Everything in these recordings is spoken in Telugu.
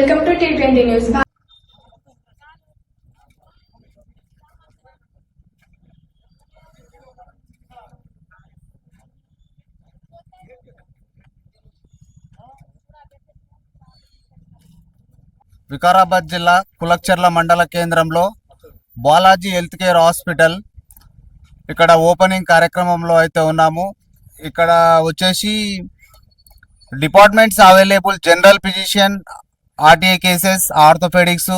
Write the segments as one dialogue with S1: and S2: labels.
S1: Welcome to T twenty news
S2: Vikarabad జిల్లా కులక్చర్ల మండల కేంద్రంలో బాలాజీ హెల్త్ కేర్ హాస్పిటల్ ఇక్కడ ఓపెనింగ్ కార్యక్రమంలో అయితే ఉన్నాము. ఇక్కడ వచ్చేసి departments available general physician RTA cases orthopaedics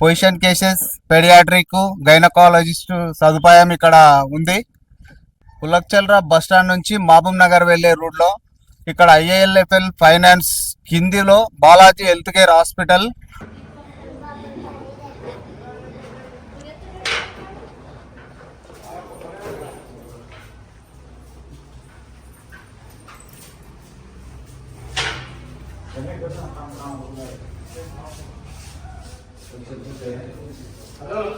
S2: poison cases paediatric gynaecologist సదుపాయం ఇక్కడ ఉంది. కులక్చల్రా బస్ స్టాండ్ నుంచి మహబూబ్ నగర్ వెళ్ళే రూట్లో ఇక్కడ ఐఏఎల్ఎఫ్ఎల్ finance కిందిలో Balaji health care hospital Hello.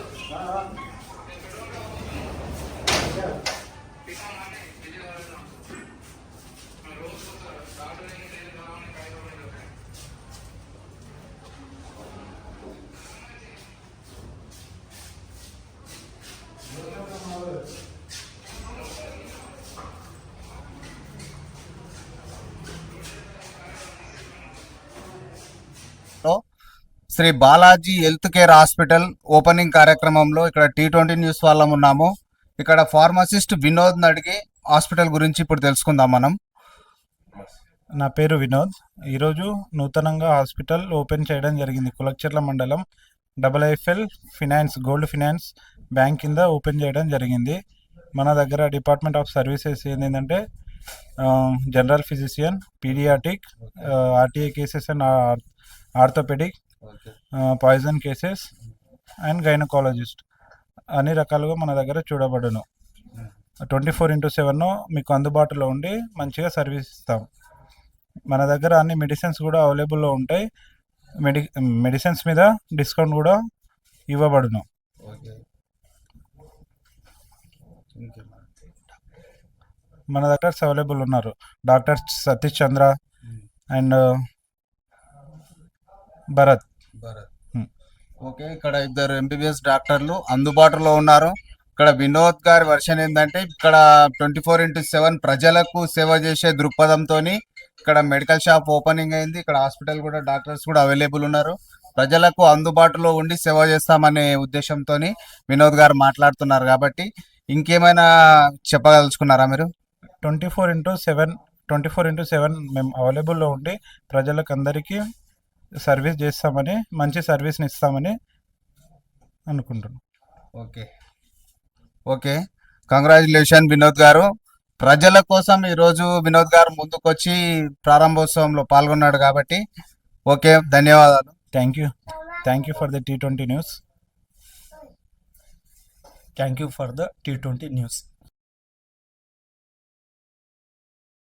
S2: లో Shri Balaji health care hospital opening కార్యక్రమంలో ఇక్కడ టీ ట్వంటీ న్యూస్ వాళ్ళం ఉన్నాము. ఇక్కడ ఫార్మసిస్ట్ వినోద్ అడిగి హాస్పిటల్ గురించి ఇప్పుడు తెలుసుకుందాం మనం.
S3: నా పేరు వినోద్. ఈరోజు నూతనంగా హాస్పిటల్ ఓపెన్ చేయడం జరిగింది. కులక్చర్ల మండలం double IFL finance gold finance bank కింద ఓపెన్ చేయడం జరిగింది. మన దగ్గర డిపార్ట్మెంట్ ఆఫ్ సర్వీసెస్ ఏంటంటే general physician paediatric RTA cases and orthopaedic poison cases and gynaecologist. అన్ని రకాలుగా మన దగ్గర చూడబడును. ట్వంటీ ఫోర్ ఇంటూ సెవెన్ మీకు అందుబాటులో ఉండి మంచిగా సర్వీస్ ఇస్తాం. మన దగ్గర అన్ని మెడిసిన్స్ కూడా అవైలబుల్లో ఉంటాయి. మెడి మెడిసిన్స్ మీద డిస్కౌంట్ కూడా ఇవ్వబడును. మన డాక్టర్స్ అవైలబుల్ ఉన్నారు. Doctor Satish Chandra and Bharat. Hmm.
S2: Okay ఇక్కడ ఇద్దరు ఎంబీబీఎస్ డాక్టర్లు అందుబాటులో ఉన్నారు. ఇక్కడ వినోద్ గారి వర్షన్ ఏంటంటే ఇక్కడ ట్వంటీ ఫోర్ ఇంటూ సెవెన్ ప్రజలకు సేవ చేసే దృక్పథంతో ఇక్కడ మెడికల్ షాప్ ఓపెనింగ్ అయింది. ఇక్కడ హాస్పిటల్ కూడా డాక్టర్స్ కూడా అవైలబుల్ ఉన్నారు. ప్రజలకు అందుబాటులో ఉండి సేవ చేస్తామనే ఉద్దేశంతో వినోద్ గారు మాట్లాడుతున్నారు కాబట్టి ఇంకేమైనా చెప్పదలుచుకున్నారా మీరు?
S3: Twenty four into seven twenty four into seven మేము అవైలబుల్లో ఉండి ప్రజలకు అందరికీ సర్వీస్ చేస్తామని మంచి సర్వీస్ని ఇస్తామని అనుకుంటున్నాం.
S2: ఓకే. ఓకే. కంగ్రాచులేషన్ వినోద్ గారు. ప్రజల కోసం ఈరోజు వినోద్ గారు ముందుకొచ్చి ప్రారంభోత్సవంలో పాల్గొన్నాడు కాబట్టి ఓకే ధన్యవాదాలు.
S3: Thank you thank you for the T twenty news
S4: Thank you for the T20 news.